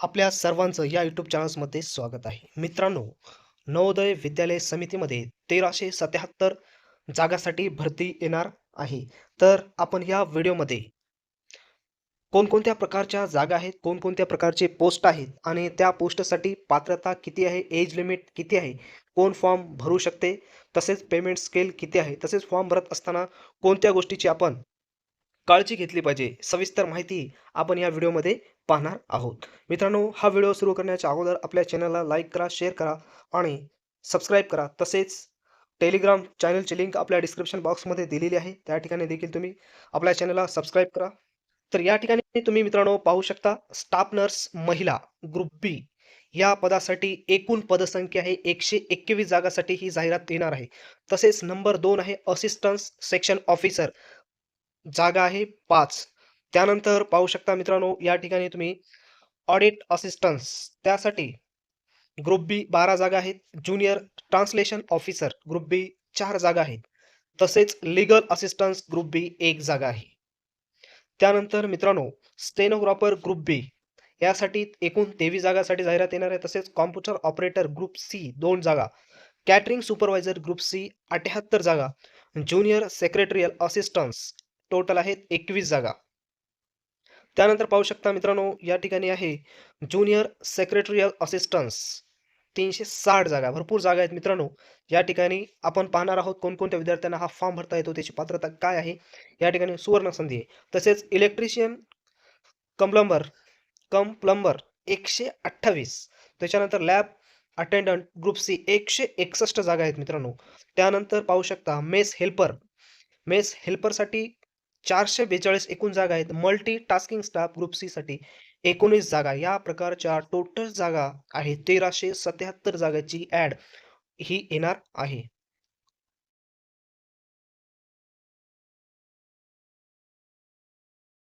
आपल्या सर्वांचं या यूट्यूब चॅनल्समध्ये स्वागत आहे. मित्रांनो नवोदय विद्यालय समितीमध्ये तेराशे सत्याहत्तर जागासाठी भरती येणार आहे. तर आपण या व्हिडिओमध्ये कोणकोणत्या प्रकारच्या जागा आहेत कोणकोणत्या प्रकारचे पोस्ट आहेत आणि त्या पोस्टसाठी पात्रता किती आहे एज लिमिट किती आहे कोण फॉर्म भरू शकते तसेच पेमेंट स्केल किती आहे तसेच फॉर्म भरत असताना कोणत्या गोष्टीची आपण काळजी घेतली पाहिजे. सविस्तर माहिती आपण या व्हिडिओमध्ये पाहणार आहोत. मित्रांनो हा व्हिडिओ सुरू करण्याच्या अगोदर आपल्या चॅनलला लाईक करा शेअर करा आणि सबस्क्राईब करा. तसेच टेलिग्राम चॅनलची लिंक आपल्या डिस्क्रिप्शन बॉक्समध्ये दिलेली आहे. त्या ठिकाणी देखील तुम्ही आपल्या चॅनलला सबस्क्राईब करा. तर या ठिकाणी तुम्ही मित्रांनो पाहू शकता स्टाफ नर्स महिला ग्रुप बी. या पदासाठी एकूण पदसंख्या आहे. एकशे एक्केवीस जागासाठी ही जाहिरात येणार आहे. तसेच नंबर दोन आहे असिस्टन्स सेक्शन ऑफिसर. जागा आहे पाच. त्यानंतर पाहू शकता मित्रांनो या ठिकाणी तुम्ही ऑडिट असिस्टन्स त्यासाठी ग्रुप बी बारा जागा आहेत. Junior translation officer group B चार जागा आहेत. तसेच लिगल असिस्टन्स ग्रुप बी एक जागा आहे. त्यानंतर मित्रांनो स्टेनोग्राफर ग्रुप बी यासाठी एकूण तेवीस जागासाठी जाहिरात येणार आहे. तसेच कॉम्प्युटर ऑपरेटर ग्रुप सी दोन जागा. कॅटरिंग सुपरवायझर ग्रुप सी अठ्याहत्तर जागा. ज्युनियर सेक्रेटरियल असिस्टन्स टोटल आहेत एकवीस जागा. त्यानंतर पाहू शकता मित्रांनो या ठिकाणी आहे ज्युनियर सेक्रेटरियल असिस्टन्स तीनशे साठ जागा भरपूर जागा आहेत मित्रांनो. या ठिकाणी आपण पाहणार आहोत कोणकोणत्या विद्यार्थ्यांना हा फॉर्म भरता येतो त्याची पात्रता काय आहे. या ठिकाणी सुवर्ण संधी आहे. तसेच electrician cum plumber cum plumber एकशे अठ्ठावीस. त्याच्यानंतर लॅब अटेंडंट ग्रुप सी एकशे एकसष्ट जागा आहेत मित्रांनो. त्यानंतर पाहू शकता मेस हेल्पर. मेस हेल्परसाठी चारशे बेचाळीस एकूण जागा आहेत. Multi tasking staff group C साठी एकोणीस जागा. या प्रकारच्या टोटल जागा आहे. तेराशे सत्याहत्तर जागाची ऍड ही येणार आहे.